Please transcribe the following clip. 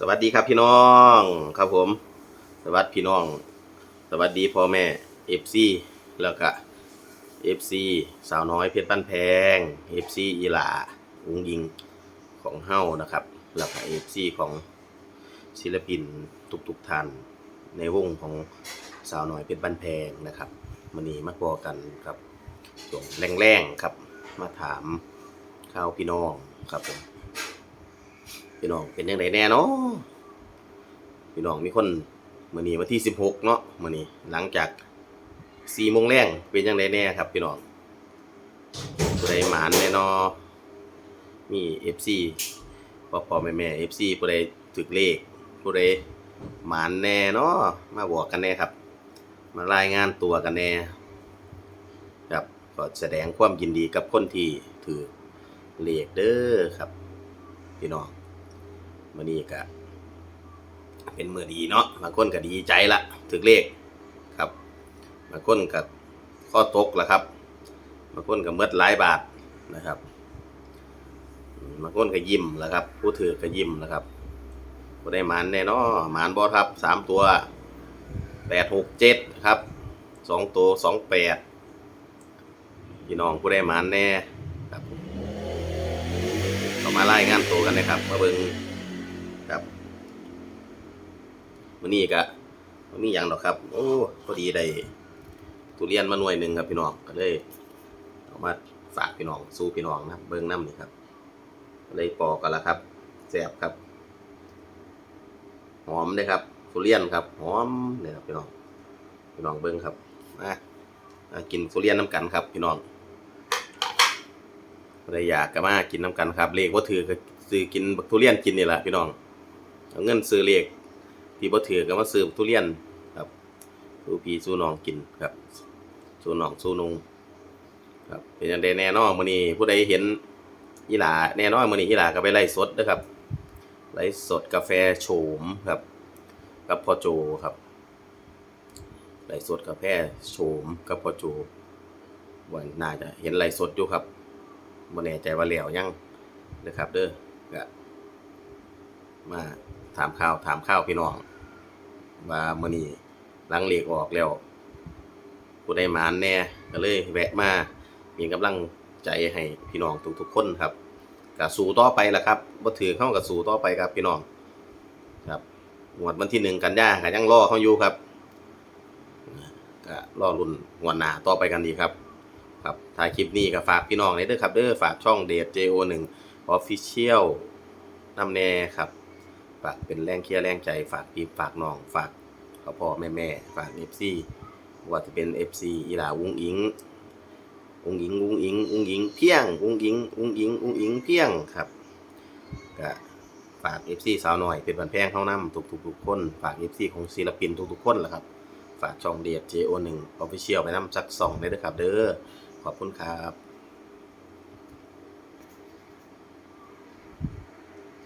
สวัสดีครับพี่น้องครับผม สวัสดีพี่น้อง สวัสดีพ่อแม่เอฟซีแล้วก็เอฟซีสาวน้อยเพชรบ้านแพงเอฟซีอีหลาอุงยิงของเฮ้านะครับแล้วก็เอฟซีของศิลปินทุกๆท่านในวงของสาวน้อยเพชรบ้านแพงนะครับมันนี้มาพอกันครับช่วงแรงๆครับ มาถามข่าวพี่น้องครับผม พี่น้องเป็นยังไงแน่เนาะพี่น้องมีคนมื้อนี้วันที่16เนาะมื้อนี้หลังจาก4โมงแรงเป็นยังไงแน่ครับพี่น้องผู้ใดหมานแน่เนาะมี FC พ่อพ่อแม่แม่ FC ผู้ใดถึกเลขผู้ใดหมานแน่เนาะมาบอกกันแน่ครับ มารายงานตัวกันแน่ครับก็แสดงความยินดีกับคนที่ถือเลขเด้อครับ พี่น้อง มื่อนี้ก็เป็นมือดีเนาะบางคนก็ดีใจละถึกเลขครับบางคนก็ข้อตกละครับบางคนก็เมดหลายบาทนะครับมบางคนก็ยิ้มละครับ ผู้ถือก็ยิ้มนะครับผู้ได้หมานแน่นอหมานบอครับสามตัวแปดหกเจ็ดครับสองตัวสองแปดพี่น้องผู้ได้หมานแน่ครับเรามารายงานตัวกันนะครับมาเบิ่ง ครับวันนี้ก็มันมีอย่างหรอกครับ โอ้พอดีได้ทุเรียนมาหน่วยหนึ่งครับพี่น้องก็เลยเอามาฝากพี่น้องสู้พี่น้องนะครับ เบิ้งน้ำนี่ครับก็เลยปอกกันล้วครับแซ่บครับ หอมเลยครับทุเรียนครับ หอมเนี่ยครับพี่น้องพี่น้องเบิ้งครับมามากินทุเรียนน้ำกันครับ พี่น้องใครอยากก็มากินน้ำกันครับเลขว่าถือก็ซื้อกินทุเรียนกินนี่แหละพี่น้อง เอาเงินซื้อเลขที่บ่ถือก็มาซื้อทุเรียนครับสู้พี่สู้น้องกินครับ สู้น้องสู้นุงครับเป็นจังไดแน่นอนมื้อนี้ผู้ใดเห็นอีหลาแน่นอนมื้อนี้อีหลาก็ไปไล่สดเด้อครับไล่สดกาแฟโฉมครับกับพ่อโจครับไล่สดกาแฟโฉมกับพ่อโจวันน่าจะเห็นไล่สดอยู่ครับบ่แน่ใจว่าแล้วยังนะครับ เด้อก็ มาถามข้าวถามข้าวพี่น้อง ว่ามื้อนี้หลังเลขออกแล้วผู้ใดหมานแน่ก็เลยแวะมามีกำลังใจให้พี่น้องทุกๆคนครับก็สู้ต่อไปล่ะครับบ่ถือเข้ากับสู้ต่อไปครับพี่น้องครับงวดวันที่หนึ่งกันยาก็ยังรอเขาอยู่ครับก็รอรุ่นงวดหน้าต่อไปกันดีครับ ครับถ่ายคลิปนี้ก็ฝากพี่น้องเลยเด้อครับเด้อฝากช่องเดท JO1 Official นำแน่ครับ ฝากเป็นแรงเคียร์แรงใจ ฝากพี่ฝากน้อง ฝากพ่อพ่อแม่แม่ฝากเอฟซีว่าจะเป็นเอฟซีอีหลาอุ้งอิงอุ้งอิงอุ้งอิงอุ้งอิงเพียงอุ้งอิงอุ้งอิงอุ้งอิงเพียงครับก็ฝากเอฟซีสาวหน่อยเป็นบันแพงเข้าน้ำทุกทุกทุกคน ฝากเอฟซีของศิลปินทุกทุกคนแหละครับ ฝากช่องเดียบ JO1 Official ไปน้ำสักสองเลยนะครับ เด้อขอบคุณครับ